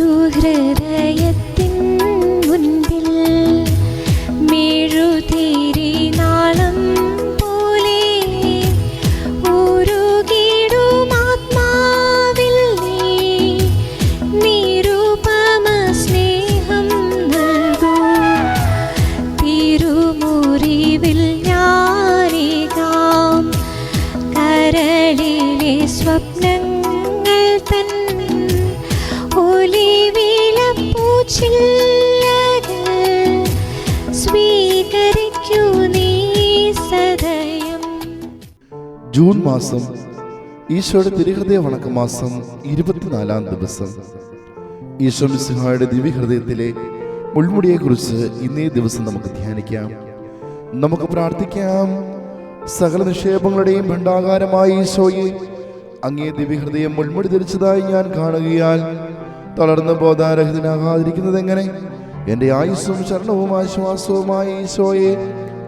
ഒരു ഹൃദയത്തിൻ മുൻപിൽ മെഴുതിരി നാളം പോലെ ഉരുകിടും ആത്മാവിൽ നീ. നിരുപമ സ്നേഹം നൽകൂ. തിരുമുറിവിൽ ഞാനേകാം. കരളിലെ സ്വപ്നങ്ങൾ ജൂൺ മാസം ഈശോയുടെ തിരുഹൃദയ വണക്ക മാസം ഇരുപത്തിനാലാം ദിവസം. ഈശോ മിസിഹായുടെ ദിവ്യഹൃദയത്തിലെ മുൾമുടിയെക്കുറിച്ച് ഇന്നേ ദിവസം നമുക്ക് ധ്യാനിക്കാം. നമുക്ക് പ്രാർത്ഥിക്കാം. സകല നിക്ഷേപങ്ങളുടെയും ഭണ്ഡാകാരമായ ഈശോയെ അങ്ങേ ദിവ്യഹൃദയം മുൾമുടി ധരിച്ചതായി ഞാൻ കാണുകയാൽ തളർന്ന് ബോധാരഹിതനാകാതിരിക്കുന്നത് എങ്ങനെ എന്റെ ആയുസ്സും ശരണവും ആശ്വാസവുമായ ഈശോയെ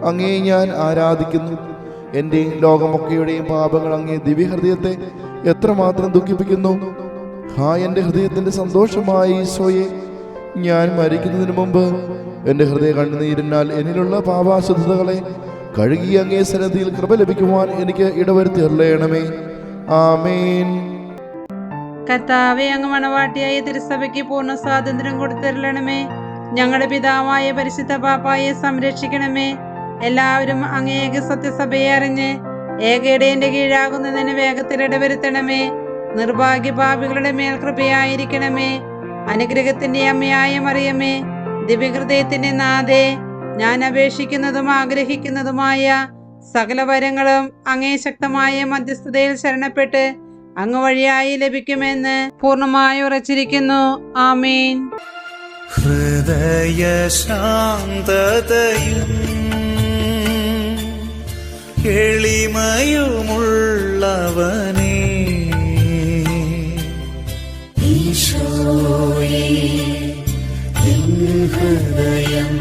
അങ്ങേ ഞാൻ ആരാധിക്കുന്നു. എന്റെയും ലോകമൊക്കെയുടെയും പാപങ്ങൾ അങ്ങേ ദിവ്യഹൃദയത്തെ എത്രമാത്രം ദുഃഖിപ്പിക്കുന്നു? ഹാ എന്റെ ഹൃദയത്തിന്റെ സന്തോഷമായി ഈശോയെ ഞാൻ മരിക്കുന്നതിന് മുമ്പ് എന്റെ ഹൃദയ കണ്ണുനീരിനാൽ എന്നിലുള്ള പാപാശുദ്ധതകളെ കഴുകി അങ്ങേ സന്നദ്ധിയിൽ കൃപ ലഭിക്കുവാൻ എനിക്ക് ഇടവരുത്തി അരുളയണമേ ആമേൻ. കർത്താവെ അങ്ങ് മണവാട്ടിയായ തിരുസഭയ്ക്ക് പൂർണ സ്വാതന്ത്ര്യം കൊടുത്തരളണമേ. ഞങ്ങളുടെ പിതാവായ പരിശുദ്ധ പാപ്പായെ സംരക്ഷിക്കണമേ. എല്ലാവരും അങ്ങേക സത്യസഭയെ അറിഞ്ഞ് ഏകയുടെ കീഴാകുന്നതിന് വേഗത്തിൽ ഇടവരുത്തണമേ. നിർഭാഗ്യ മേൽ കൃപയായിരിക്കണമേ. അനുഗ്രഹത്തിന്റെ അമ്മയായ മറിയമേ ദിവ്യഹൃദയത്തിന്റെ നാഥേ ഞാൻ അപേക്ഷിക്കുന്നതും ആഗ്രഹിക്കുന്നതുമായ സകല വരങ്ങളും അങ്ങേ ശക്തമായ മധ്യസ്ഥതയിൽ ശരണപ്പെട്ട് അങ്ങ് വഴിയായി ലഭിക്കുമെന്ന് പൂർണമായി ഉറച്ചിരിക്കുന്നു. ആമീൻ. ഹൃദയശാന്തതയും എളിമയുമുള്ളവനേ ഈശോയേ ഹൃദയം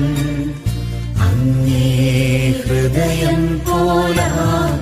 അങ്ങേ ഹൃദയം പോലാക്കേണമേ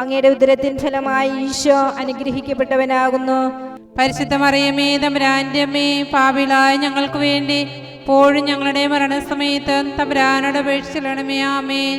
അങ്ങയുടെ ഉദരത്തിൻ ഫലമായി ഈശോ അനുഗ്രഹിക്കപ്പെട്ടവനാകുന്നു. പരിശുദ്ധ മറിയമേ തമ്പുരാന്റെ അമ്മേ പാപിളായ ഞങ്ങൾക്ക് വേണ്ടി പോഴും ഞങ്ങളുടെ മരണസമയത്ത് തമ്പുരാനോട് അപേക്ഷിച്ചിടണമേ ആമേൻ.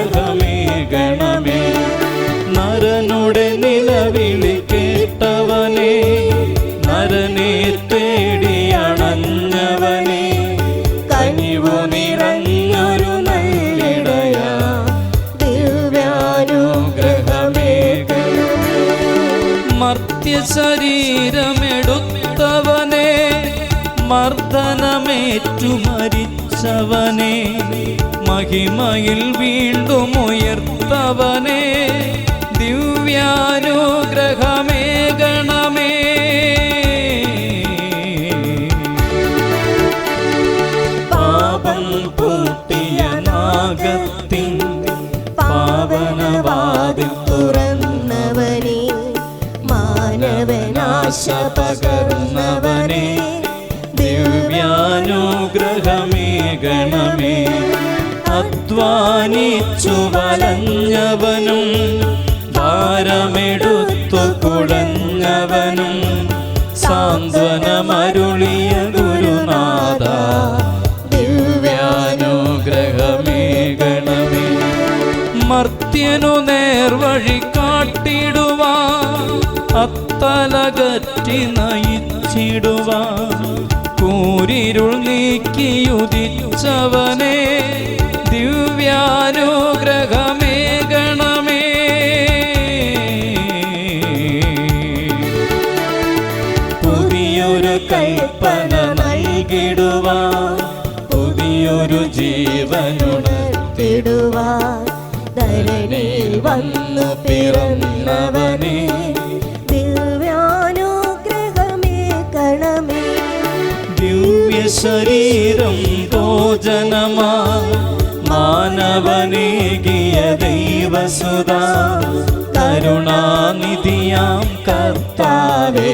നരനുടെ നിലവിളി കേട്ടവനെ നരനെ തേടിയണഞ്ഞവനെ കനിവു നിറഞ്ഞൊരു നല്ലിടയ ദിവ്യാനുഗ്രഹമേ മർത്യ ശരീരമെടുത്തവനെ മർദ്ദനമേറ്റു മരിച്ചവനെ. മഹിമയിൽ വീണ്ടും ഉയർത്തവനെ. ദിവ്യാനുഗ്രഹമേ ഗണമേ പാപം നാഗത്തിൻ പാവനവാതിൽ തുറന്നവനെ മാനവനാശ പകർന്നവനെ ദിവ്യാനുഗ്രഹമേ ഗണമേ അധ്വാനിച്ചു വലഞ്ഞവനും ഭാരമെടുത്തു കുഴഞ്ഞവനും സാന്ത്വനമരുളിയ ഗുരുനാഥ ദിവ്യാനുഗ്രഹമേ ഗണമേ മർത്യനു നേർവഴി കാട്ടിടുവാ. അത്തലകറ്റി നയിച്ചിടുവാ. കൂരിരുൾ നീക്കിയുദിച്ചവനെ ദിവ്യാനുഗ്രഹമേ. കൽപ്പന നൽകിടുവാൻ പുതിയൊരു ജീവനുണർത്തിടുവാൻ. ധരണിയിൽ വന്നു പിറന്നവനെ ദിവ്യാനുഗ്രഹമേ കണമേ. ദിവ്യ ശരീരം ഭോജനമാ മാനവനേകിയ ദൈവസുത. കരുണാനിധിയാം കർത്താവേ.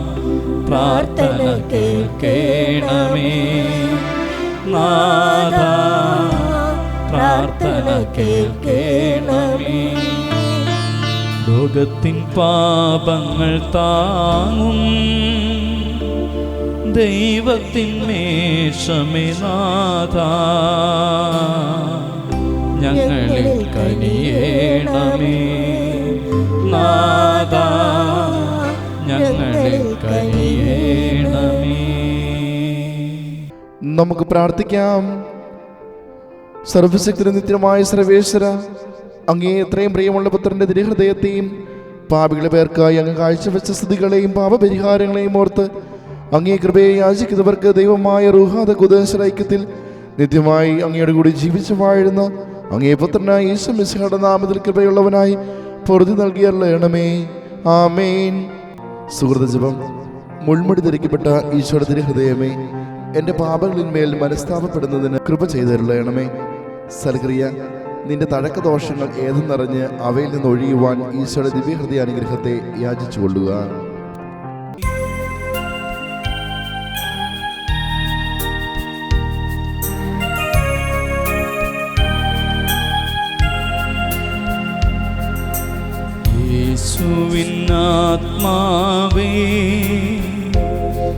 പ്രാർത്ഥന കേൾക്കേണമേ. നാഥ പ്രാർത്ഥന കേൾക്കേണമേ. ലോകത്തിൻ പാപങ്ങൾ താങ്ങും ദൈവത്തിൻ മേഷമേ നാഥ. ഞങ്ങളിൽ കനിയേണമേ. നമുക്ക് പ്രാർത്ഥിക്കാം. സർവശക്തി നിത്യമായ സർവേശ്വര അങ്ങേ എത്രയും പ്രിയമുള്ള പുത്രന്റെ തിരുഹൃദയത്തെയും പാപികളെ പേർക്കായി അങ്ങ് കാഴ്ചവെച്ച സ്ഥിതികളെയും പാപപരിഹാരങ്ങളെയും ഓർത്ത് അങ്ങേ കൃപയെ യാചിക്കുന്നവർക്ക് ദൈവമായ റുഹാദ കുദേശ നിത്യമായി അങ്ങയുടെ കൂടി ജീവിച്ചു വാഴുന്ന അങ്ങേ പുത്രനായ യേശു മിശ്രയുടെ നാമത്തിൽ കൃപയുള്ളവനായി പൊറുതി നൽകിയല്ലണമേ ആമേൻ. സുഹൃത ജപം മുൾമുടി ധരിക്കപ്പെട്ട ഈശോയുടെ തിരുഹൃദയമേ. എന്റെ പാപങ്ങളിന്മേൽ മനസ്താപപ്പെടുന്നതിന് കൃപ ചെയ്തരുളയണമേ. സൽക്രിയ നിന്റെ തഴക്ക ദോഷങ്ങൾ ഏതെന്നറിഞ്ഞ് അവയിൽ നിന്ന് ഒഴിയുവാൻ ഈശോയുടെ ദിവ്യഹൃദയ അനുഗ്രഹത്തെ യാചിച്ചുകൊള്ളുക. യേശുവിൻ യേശുവിനാത്മാവേ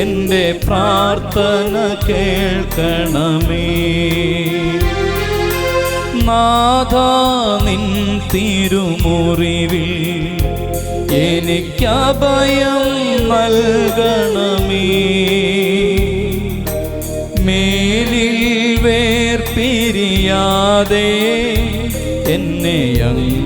എന്റെ പ്രാർത്ഥന കേൾക്കണമേ. നാഥ നിൻ തിരുമുറിവിൽ എനിക്കഭയം നൽകണമേ. മേലിൽ വേർപിരിയാതെ എന്നെ അങ്ങിൽ